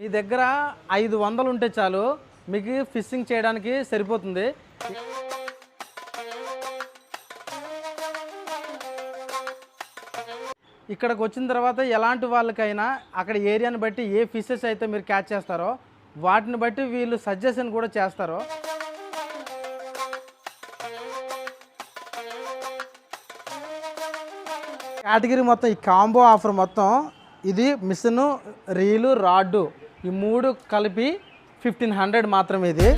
మీ దగ్గర ఐదు వందలు ఉంటే చాలు మీకు ఫిషింగ్ చేయడానికి సరిపోతుంది. ఇక్కడికి వచ్చిన తర్వాత ఎలాంటి వాళ్ళకైనా అక్కడ ఏరియాని బట్టి ఏ ఫిషెస్ అయితే మీరు క్యాచ్ చేస్తారో వాటిని బట్టి వీళ్ళు సజెషన్ కూడా చేస్తారు. కేటగిరీ మొత్తం ఈ కాంబో ఆఫర్ మొత్తం ఇది మిషన్ రీలు రాడ్డు. ఈ మూడు కలిపి ఫిఫ్టీన్ హండ్రెడ్ మాత్రమే ఇది.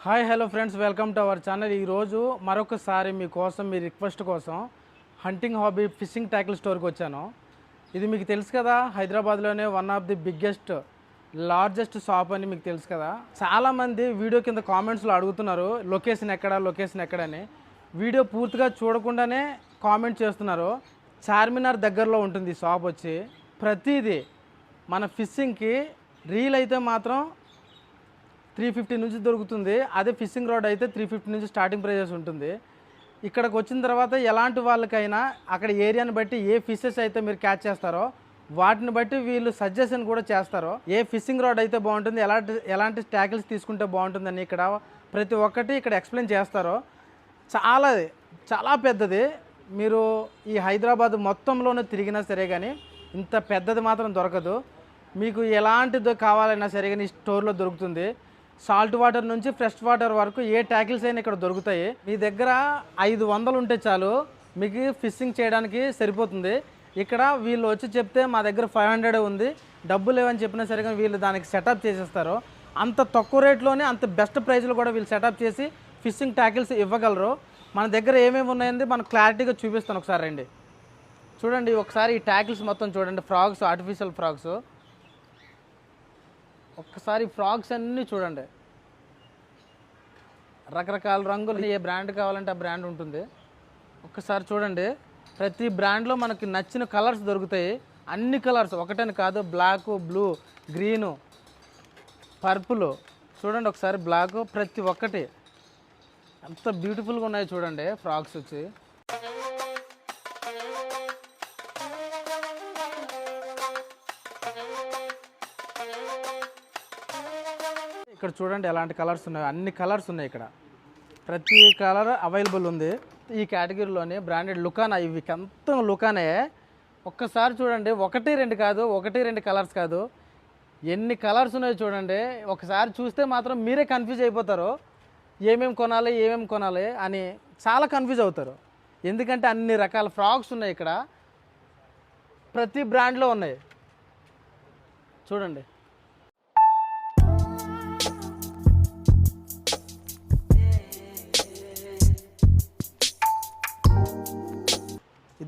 Hi hello friends welcome to our channel ఈరోజు మరొకసారి మీకోసం మీ రిక్వెస్ట్ కోసం హంటింగ్ హాబీ ఫిషింగ్ ట్యాకిల్ స్టోర్కి వచ్చాను. ఇది మీకు తెలుసు కదా హైదరాబాద్లోనే one of the biggest largest shop అని మీకు తెలుసు కదా. చాలామంది వీడియో కింద కామెంట్స్లో అడుగుతున్నారు లొకేషన్ ఎక్కడ లొకేషన్ ఎక్కడని వీడియో పూర్తిగా చూడకుండానే కామెంట్ చేస్తున్నారు. చార్మినార్ దగ్గరలో ఉంటుంది ఈ షాప్ వచ్చి. ప్రతిదీ మన ఫిషింగ్కి రీల్ అయితే మాత్రం త్రీ ఫిఫ్టీ నుంచి దొరుకుతుంది. అదే ఫిషింగ్ రోడ్ అయితే త్రీ ఫిఫ్టీ నుంచి స్టార్టింగ్ ప్రైజెస్ ఉంటుంది. ఇక్కడికి వచ్చిన తర్వాత ఎలాంటి వాళ్ళకైనా అక్కడ ఏరియాని బట్టి ఏ ఫిషెస్ అయితే మీరు క్యాచ్ చేస్తారో వాటిని బట్టి వీళ్ళు సజెషన్ కూడా చేస్తారు ఏ ఫిషింగ్ రాడ్ అయితే బాగుంటుంది ఎలాంటి ఎలాంటి ట్యాకిల్స్ తీసుకుంటే బాగుంటుందని ఇక్కడ ప్రతి ఒక్కటి ఇక్కడ ఎక్స్ప్లెయిన్ చేస్తారు చాలా చాలా పెద్దది. మీరు ఈ హైదరాబాద్ మొత్తంలోనే తిరిగినా సరే కానీ ఇంత పెద్దది మాత్రం దొరకదు. మీకు ఎలాంటిది కావాలన్నా సరే కానీ ఈ స్టోర్లో దొరుకుతుంది. సాల్ట్ వాటర్ నుంచి ఫ్రెష్ వాటర్ వరకు ఏ ట్యాకిల్స్ అయినా ఇక్కడ దొరుకుతాయి. మీ దగ్గర ఐదు వందలు ఉంటే చాలు మీకు ఫిషింగ్ చేయడానికి సరిపోతుంది. ఇక్కడ వీళ్ళు వచ్చి చెప్తే మా దగ్గర ఫైవ్ హండ్రెడ్ ఉంది. డబ్బు లేవని చెప్పినా సరిగా వీళ్ళు దానికి సెటప్ చేసేస్తారు. అంత తక్కువ రేట్లోనే అంత బెస్ట్ ప్రైస్లో కూడా వీళ్ళు సెటప్ చేసి ఫిషింగ్ ట్యాకిల్స్ ఇవ్వగలరు. మన దగ్గర ఏమేమి ఉన్నాయండి? మనం క్లారిటీగా చూపిస్తాను ఒకసారి అండి చూడండి ఒకసారి ఈ ట్యాకిల్స్ మొత్తం చూడండి. ఫ్రాగ్స్ ఆర్టిఫిషియల్ ఫ్రాగ్స్ ఒక్కసారి ఫ్రాగ్స్ అన్నీ చూడండి. రకరకాల రంగులు ఏ బ్రాండ్ కావాలంటే ఆ బ్రాండ్ ఉంటుంది. ఒక్కసారి చూడండి. ప్రతి బ్రాండ్లో మనకి నచ్చిన కలర్స్ దొరుకుతాయి. అన్ని కలర్స్ ఒకటని కాదు బ్లాక్ బ్లూ గ్రీను పర్పుల్. చూడండి ఒకసారి బ్లాక్ ప్రతి ఒక్కటి. ఎంత బ్యూటిఫుల్గా ఉన్నాయి చూడండి ఫ్రాక్స్ వచ్చి. ఇక్కడ చూడండి ఎలాంటి కలర్స్ ఉన్నాయి. అన్ని కలర్స్ ఉన్నాయి ఇక్కడ. ప్రతి కలర్ అవైలబుల్ ఉంది. ఈ కేటగిరీలోని బ్రాండెడ్ లుకానా ఇవి ఎంత లుకానే. ఒక్కసారి చూడండి ఒకటి రెండు కాదు ఒకటి రెండు కలర్స్ కాదు. ఎన్ని కలర్స్ ఉన్నాయో చూడండి. ఒకసారి చూస్తే మాత్రం మీరే కన్ఫ్యూజ్ అయిపోతారు. ఏమేమి కొనాలి ఏమేమి కొనాలి అని చాలా కన్ఫ్యూజ్ అవుతారు. ఎందుకంటే అన్ని రకాల ఫ్రాక్స్ ఉన్నాయి ఇక్కడ. ప్రతి బ్రాండ్లో ఉన్నాయి. చూడండి.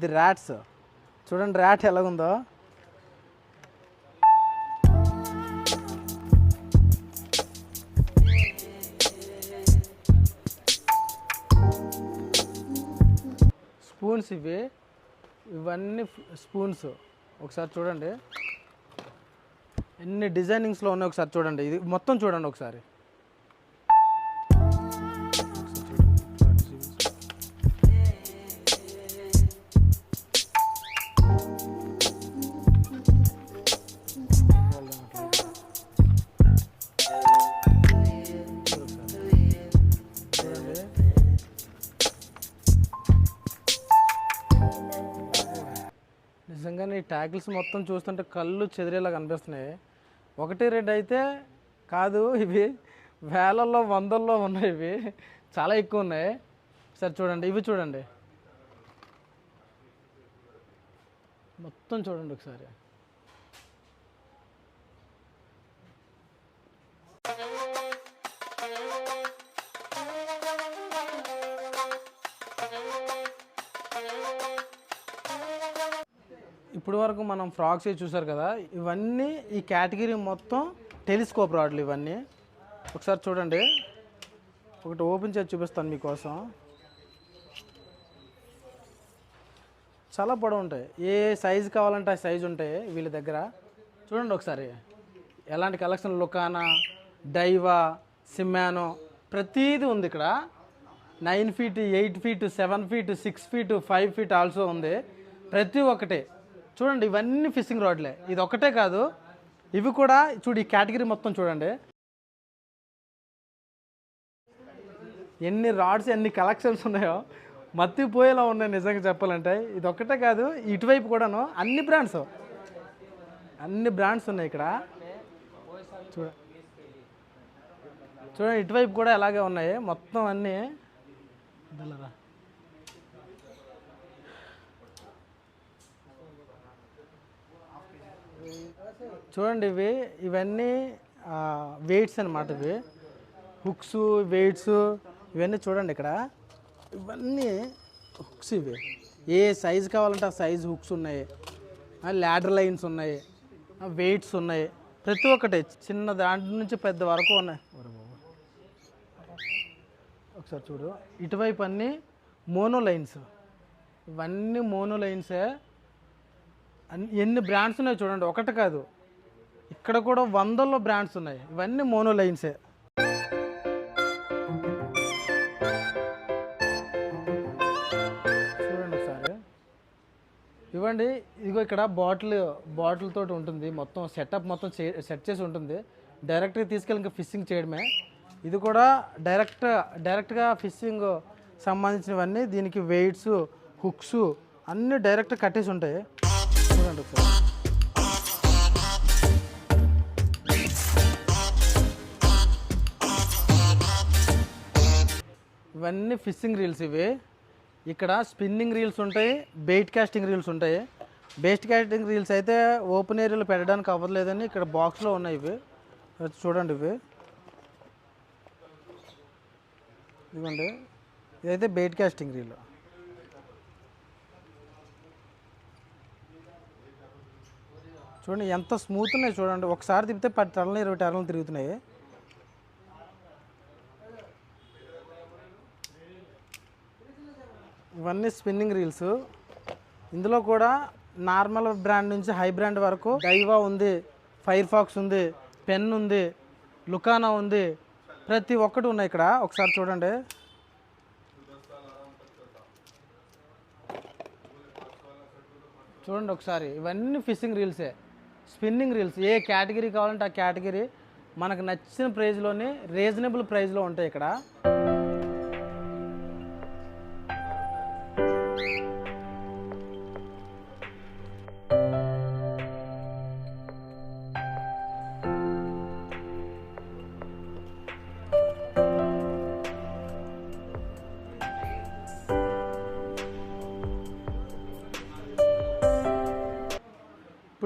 ఇది ర్యాట్స్ చూడండి ర్యాట్ ఎలాగుందో. స్పూన్స్ ఇవి. ఇవన్నీ స్పూన్స్. ఒకసారి చూడండి. ఎన్ని డిజైనింగ్స్లో ఉన్నాయి ఒకసారి చూడండి. ఇది మొత్తం చూడండి ఒకసారి. నిజంగానే ఈ ట్యాగిల్స్ మొత్తం చూస్తుంటే కళ్ళు చెదిరేలా కనిపిస్తున్నాయి ఒకటి రెండు అయితే కాదు ఇవి వేలల్లో వందల్లో ఉన్నాయి ఇవి. చాలా ఎక్కువ ఉన్నాయి. సరే చూడండి. ఇవి చూడండి. మొత్తం చూడండి ఒకసారి. ఇప్పుడు వరకు మనం ఫ్రాక్స్ చూసారు కదా ఇవన్నీ ఈ కేటగిరీ మొత్తం టెలిస్కోప్ రాడ్లు ఇవన్నీ. ఒకసారి చూడండి. ఒకటి ఓపెన్ చేసి చూపిస్తాను మీకోసం. చాలా పొడవు ఉంటాయి. ఏ సైజు కావాలంటే ఆ సైజు ఉంటాయి వీళ్ళ దగ్గర. చూడండి ఒకసారి. ఎలాంటి కలెక్షన్ లుకానా డైవా సిమ్మానో ప్రతీది ఉంది ఇక్కడ. Nine feet eight feet seven feet six feet five feet also ఉంది. ప్రతి ఒక్కటే. చూడండి ఇవన్నీ ఫిషింగ్ రాడ్లే. ఇది ఒకటే కాదు ఇవి కూడా చూడు ఈ కేటగిరీ మొత్తం చూడండి. ఎన్ని రాడ్స్ ఎన్ని కలెక్షన్స్ ఉన్నాయో మత్తిపోయేలా ఉన్నాయి నిజంగా చెప్పాలంటే. ఇది ఒక్కటే కాదు ఇటువైపు కూడాను అన్ని బ్రాండ్స్. అన్ని బ్రాండ్స్ ఉన్నాయి ఇక్కడ. చూడ చూడండి ఇటువైపు కూడా అలాగే ఉన్నాయి మొత్తం అన్నీ. చూడండి ఇవి ఇవన్నీ వెయిట్స్ అన్నమాట ఇవి. హుక్స్ వెయిట్స్ ఇవన్నీ చూడండి ఇక్కడ. ఇవన్నీ హుక్స్ ఇవి. ఏ సైజు కావాలంటే ఆ సైజు హుక్స్ ఉన్నాయి. ల్యాడర్ లైన్స్ ఉన్నాయి. వెయిట్స్ ఉన్నాయి. ప్రతి ఒక్కటి చిన్న దాంట్లో నుంచి పెద్ద వరకు ఉన్నాయి. బాబు. ఒకసారి చూడు. ఇటువైపు అన్నీ మోనో లైన్స్ ఇవన్నీ మోనో లైన్సే ఎన్ని బ్రాండ్స్ ఉన్నాయి చూడండి. ఒకటి కాదు. ఇక్కడ కూడా వందల్లో బ్రాండ్స్ ఉన్నాయి. ఇవన్నీ మోనో లైన్సే చూడండి ఒకసారి. ఇవ్వండి. ఇదిగో ఇక్కడ బాటిల్ బాటిల్ తోటి ఉంటుంది. మొత్తం సెటప్ మొత్తం సెట్ చేసి ఉంటుంది. డైరెక్ట్గా తీసుకెళ్ళి ఇంకా ఫిషింగ్ చేయడమే. ఇది కూడా డైరెక్ట్ డైరెక్ట్గా ఫిషింగ్ సంబంధించినవన్నీ దీనికి వెయిట్స్ హుక్స్ అన్నీ డైరెక్ట్ కట్టేసి ఉంటాయి. చూడండి ఒకసారి. ఇవన్నీ ఫిషింగ్ రీల్స్ ఇవి. ఇక్కడ స్పిన్నింగ్ రీల్స్ ఉంటాయి బెయిట్ కాస్టింగ్ రీల్స్ ఉంటాయి. బెయిట్ కాస్టింగ్ రీల్స్ అయితే ఓపెన్ ఏరియాలో పెట్టడానికి అవ్వలేదని ఇక్కడ బాక్స్లో ఉన్నాయి ఇవి. చూడండి ఇవి. ఇదిగోండి. ఇదైతే బెయిట్ కాస్టింగ్ రీల్. చూడండి ఎంత స్మూత్ ఉన్నాయి చూడండి. ఒకసారి తిప్పితే పది టర్లు ఇరవై టర్లు తిరుగుతున్నాయి. ఇవన్నీ స్పిన్నింగ్ రీల్స్ ఇందులో కూడా నార్మల్ బ్రాండ్ నుంచి హై బ్రాండ్ వరకు డైవా ఉంది ఫైర్ ఫాక్స్ ఉంది పెన్ ఉంది లుకానా ఉంది. ప్రతి ఒక్కటి ఉన్నాయి ఇక్కడ. ఒకసారి చూడండి. చూడండి ఒకసారి. ఇవన్నీ ఫిషింగ్ రీల్సే స్పిన్నింగ్ రీల్స్. ఏ కేటగిరీ కావాలంటే ఆ కేటగిరీ మనకు నచ్చిన ప్రైజ్లోనే రీజనబుల్ ప్రైజ్లో ఉంటాయి ఇక్కడ.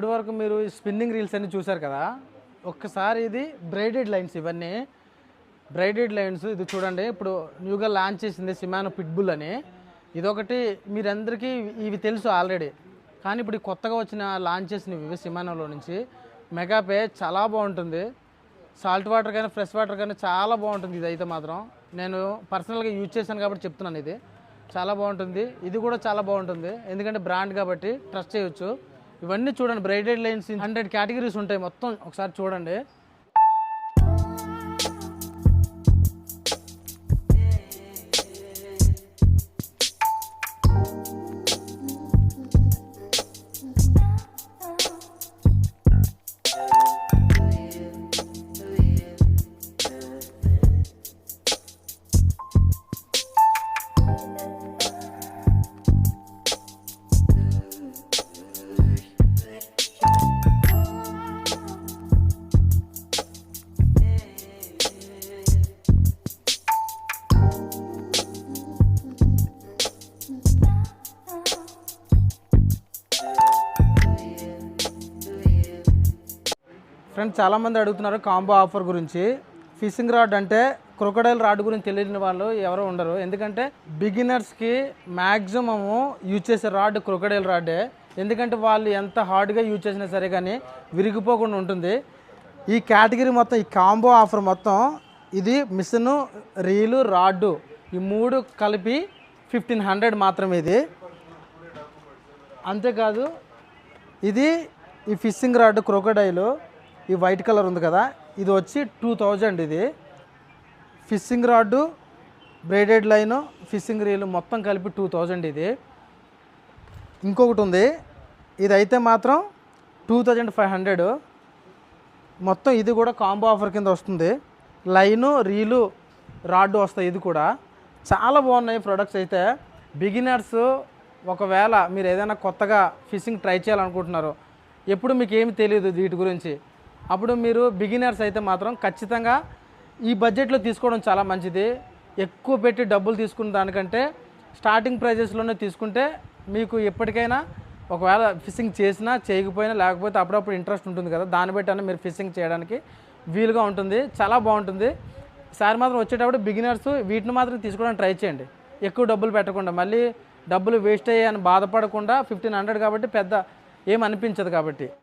ఇప్పటి వరకు మీరు స్పిన్నింగ్ రీల్స్ అన్ని చూసారు కదా? ఒక్కసారి ఇది బ్రైడెడ్ లైన్స్ ఇవన్నీ. బ్రైడెడ్ లైన్స్ ఇది చూడండి. ఇప్పుడు న్యూగా లాంచ్ చేసింది సిమానో పిట్బుల్ అని. ఇదొకటి మీరందరికీ ఇవి తెలుసు ఆల్రెడీ కానీ ఇప్పుడు కొత్తగా వచ్చిన లాంచ్ చేసినవి ఇవి సిమానోలో నుంచి. మెగాపే చాలా బాగుంటుంది. సాల్ట్ వాటర్ కానీ ఫ్రెష్ వాటర్ కానీ చాలా బాగుంటుంది ఇది అయితే మాత్రం. నేను పర్సనల్గా యూజ్ చేశాను కాబట్టి చెప్తున్నాను ఇది. చాలా బాగుంటుంది. ఇది కూడా చాలా బాగుంటుంది. ఎందుకంటే బ్రాండ్ కాబట్టి ట్రస్ట్ చేయొచ్చు. ఇవన్నీ చూడండి బ్రైడెడ్ లైన్స్ హండ్రెడ్ కేటగిరీస్ ఉంటాయి మొత్తం. ఒకసారి చూడండి. ఫ్రెండ్స్ చాలామంది అడుగుతున్నారు కాంబో ఆఫర్ గురించి. ఫిషింగ్ రాడ్ అంటే క్రొకడైల్ రాడ్ గురించి తెలియని వాళ్ళు ఎవరు ఉండరు. ఎందుకంటే బిగినర్స్కి మ్యాక్సిమము యూజ్ చేసే రాడ్ క్రొకడైల్ రాడ్డే ఎందుకంటే వాళ్ళు ఎంత హార్డ్గా యూజ్ చేసినా సరే కానీ విరిగిపోకుండా ఉంటుంది. ఈ కేటగిరీ మొత్తం ఈ కాంబో ఆఫర్ మొత్తం ఇది మిషన్ రీలు రాడ్డు ఈ మూడు కలిపి ఫిఫ్టీన్ హండ్రెడ్ మాత్రమే ఇది. అంతేకాదు ఇది ఈ ఫిషింగ్ రాడ్ క్రొకడైలు ఈ వైట్ కలర్ ఉంది కదా ఇది వచ్చి టూ థౌజండ్ ఇది. Fishing rod braided line fishing reel మొత్తం కలిపి టూ థౌజండ్ ఇది. ఇంకొకటి ఉంది ఇది అయితే మాత్రం టూ థౌజండ్ ఫైవ్ హండ్రెడ్ మొత్తం ఇది కూడా కాంబో ఆఫర్ కింద వస్తుంది. లైను రీలు రాడ్డు వస్తాయి ఇది కూడా. చాలా బాగున్నాయి ప్రొడక్ట్స్ అయితే. బిగినర్స్ ఒకవేళ మీరు ఏదైనా కొత్తగా ఫిషింగ్ ట్రై చేయాలనుకుంటున్నారు ఎప్పుడు మీకు ఏమి తెలియదు వీటి గురించి. అప్పుడు మీరు బిగినర్స్ అయితే మాత్రం ఖచ్చితంగా ఈ బడ్జెట్లో తీసుకోవడం చాలా మంచిది. ఎక్కువ పెట్టి డబ్బులు తీసుకున్న దానికంటే స్టార్టింగ్ ప్రైజెస్లోనే తీసుకుంటే మీకు ఎప్పటికైనా ఒకవేళ ఫిషింగ్ చేసినా చేయకపోయినా లేకపోతే అప్పుడప్పుడు ఇంట్రెస్ట్ ఉంటుంది కదా దాన్ని బట్టి మీరు ఫిషింగ్ చేయడానికి వీలుగా ఉంటుంది. చాలా బాగుంటుంది. సార్ మాత్రం వచ్చేటప్పుడు బిగినర్స్ వీటిని మాత్రం తీసుకోవడానికి ట్రై చేయండి. ఎక్కువ డబ్బులు పెట్టకుండా మళ్ళీ డబ్బులు వేస్ట్ అయ్యాయని బాధపడకుండా ఫిఫ్టీన్ హండ్రెడ్ కాబట్టి పెద్ద ఏం అనిపించదు కాబట్టి.